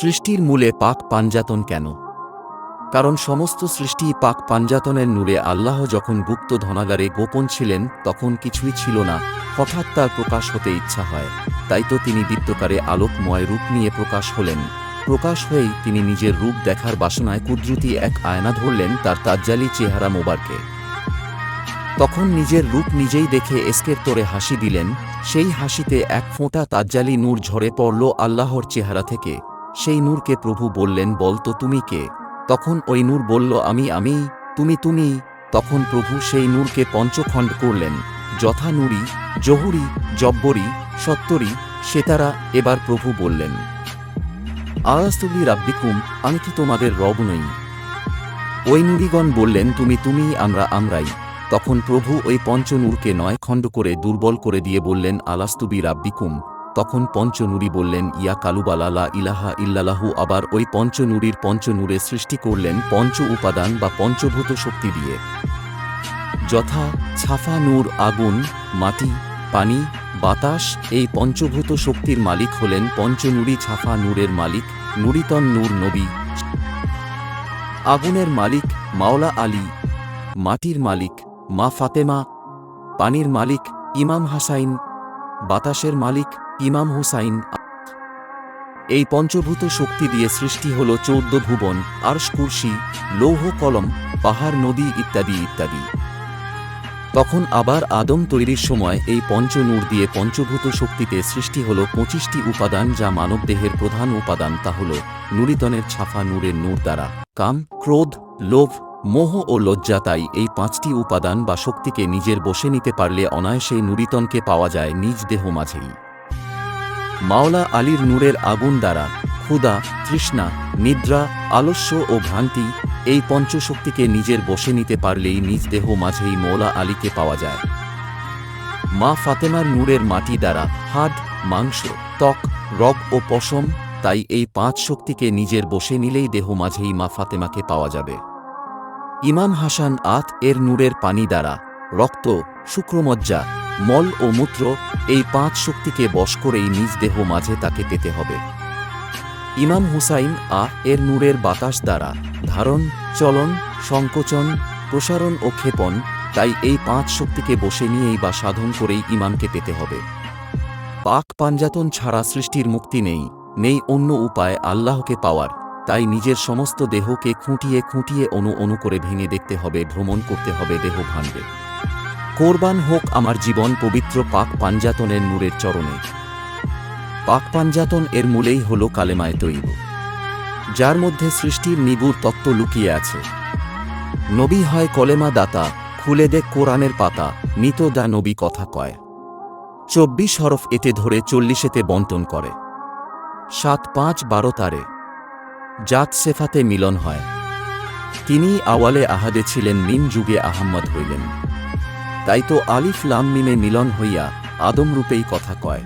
সৃষ্টির মূলে পাক পাঞ্জাতন কেন? কারণ সমস্ত সৃষ্টি পাক পাঞ্জাতনের নূরে আল্লাহ যখন গুপ্ত ধনাগারে গোপন ছিলেন, তখন কিছুই ছিল না। হঠাৎ তার প্রকাশ হতে ইচ্ছা হয়। তাই তো তিনি বিত্তকারে আলোকময় রূপ নিয়ে প্রকাশ হলেন। প্রকাশ হয়েই তিনি নিজের রূপ দেখার বাসনায় কুদরতি এক আয়না ধরলেন তার তাজ্জালি চেহারা মোবারকে। তখন নিজের রূপ নিজেই দেখে এসকের তোরে হাসি দিলেন। সেই হাসিতে এক ফোঁটা তাজ্জালি নূর ঝরে পড়ল আল্লাহর চেহারা থেকে। সেই নূরকে প্রভু বললেন বলতো তুমি কে? তখন ওই নূর বলল, আমি আমি, তুমি তুমি। তখন প্রভু সেই নূরকে পঞ্চখণ্ড করলেন, যথা নুরি, জহুরি, জব্বরি, সত্তরি, সেতারা, এবার প্রভু বললেন আয়াস্তুলি রাব্বিকুম, আমি কি তোমাদের রব নই? ওই নুরিগণ বললেন, তুমি তুমি, আমরা, আমরাই। তখন প্রভু ওই পঞ্চনূরকে নয় খণ্ড করে দুর্বল করে দিয়ে বললেন, আলাস্তুবি রাব্বিকুম। তখন পঞ্চনুরি বললেন, ইয়া কালুবালা, লা ইলাহা ইল্লালাহু আবার ওই পঞ্চনুরির পঞ্চনূরে সৃষ্টি করলেন পঞ্চ উপাদান বা পঞ্চভূত শক্তি দিয়ে। যথা ছাফা নূর আগুন, মাটি, পানি, বাতাস এই পঞ্চভূত শক্তির মালিক হলেন পঞ্চনুরি ছাফা নূরের মালিক নুরিতন নূর নবী। আগুনের মালিক মাওলা আলী, মাটির মালিক মা ফাতেমা, পানির মালিক ইমাম হাসাইন বাতাসের মালিক ইমাম হুসাইন। এই পঞ্চভূত শক্তি দিয়ে সৃষ্টি হল চৌদ্দ ভুবন, আরশ কুর্সি লৌহ কলম, পাহাড়, নদী ইত্যাদি ইত্যাদি। তখন আবার আদম তৈরির সময় এই পঞ্চনূর দিয়ে পঞ্চভূত শক্তিতে সৃষ্টি হল পঁচিশটি উপাদান যা মানবদেহের প্রধান উপাদান, তা হল নুরিতনের ছাফা নূরের নূর দ্বারা। কাম, ক্রোধ, লোভ মোহ ও লজ্জা তাই এই পাঁচটি উপাদান বা শক্তিকে নিজের বসে নিতে পারলে অনায়াসেই নুরিতনকে পাওয়া যায় নিজ দেহ মাঝেই। মাওলা আলীর নূরের আগুন দ্বারা ক্ষুদা তৃষ্ণা, নিদ্রা, আলস্য ও ভ্রান্তি এই পঞ্চশক্তিকে নিজের বসে নিতে পারলেই নিজ দেহ মাঝেই মৌলা আলীকে পাওয়া যায়। মা ফাতেমার নূরের মাটি দ্বারা হাড, মাংস, ত্বক রগ ও পশম তাই এই পাঁচ শক্তিকে নিজের বসে নিলেই দেহ মাঝেই মা ফাতেমাকে পাওয়া যাবে। ইমাম হাসান আত এর নূরের পানি দ্বারা রক্ত, শুক্রমজ্জা, মল ও মূত্র এই পাঁচ শক্তিকে বশ করেই নিজ দেহ মাঝে তাকে পেতে হবে। ইমাম হুসাইন আ এর নূরের বাতাস দ্বারা ধারণ, চলন, সংকোচন, প্রসারণ ও ক্ষেপণ তাই এই পাঁচ শক্তিকে বসে নিয়েই বা সাধন করেই ইমামকে পেতে হবে। পাক পাঞ্জাতন ছাড়া সৃষ্টির মুক্তি নেই নেই অন্য উপায় আল্লাহকে পাওয়ার। তাই নিজের সমস্ত দেহকে খুঁটিয়ে খুঁটিয়ে অনু অনু করে ভেঙে দেখতে হবে, ভ্রমণ করতে হবে, দেহ ভাঙবে। কোরবান হোক আমার জীবন পবিত্র পাক পাঞ্জাতনের নূরের চরণে। পাক পাঞ্জাতন এর মূলেই হল কালেমায় তৈব। যার মধ্যে সৃষ্টির নিগুর তত্ত্ব লুকিয়ে আছে। নবী হয় কলেমা দাতা খুলে দেখ কোরআনের পাতা, নিত দা নবী কথা কয়। চব্বিশ হরফ এতে ধরে চল্লিশেতে বন্টন করে। সাত পাঁচ বারো তারে। জাত সেফাতে মিলন হয়। তিনি আওয়ালে আহাদে ছিলেন, মিন যুগে আহাম্মদ হইলেন। তাই তো আলিফ লাম মিমে মিলন হইয়া আদম রূপেই কথা কয়।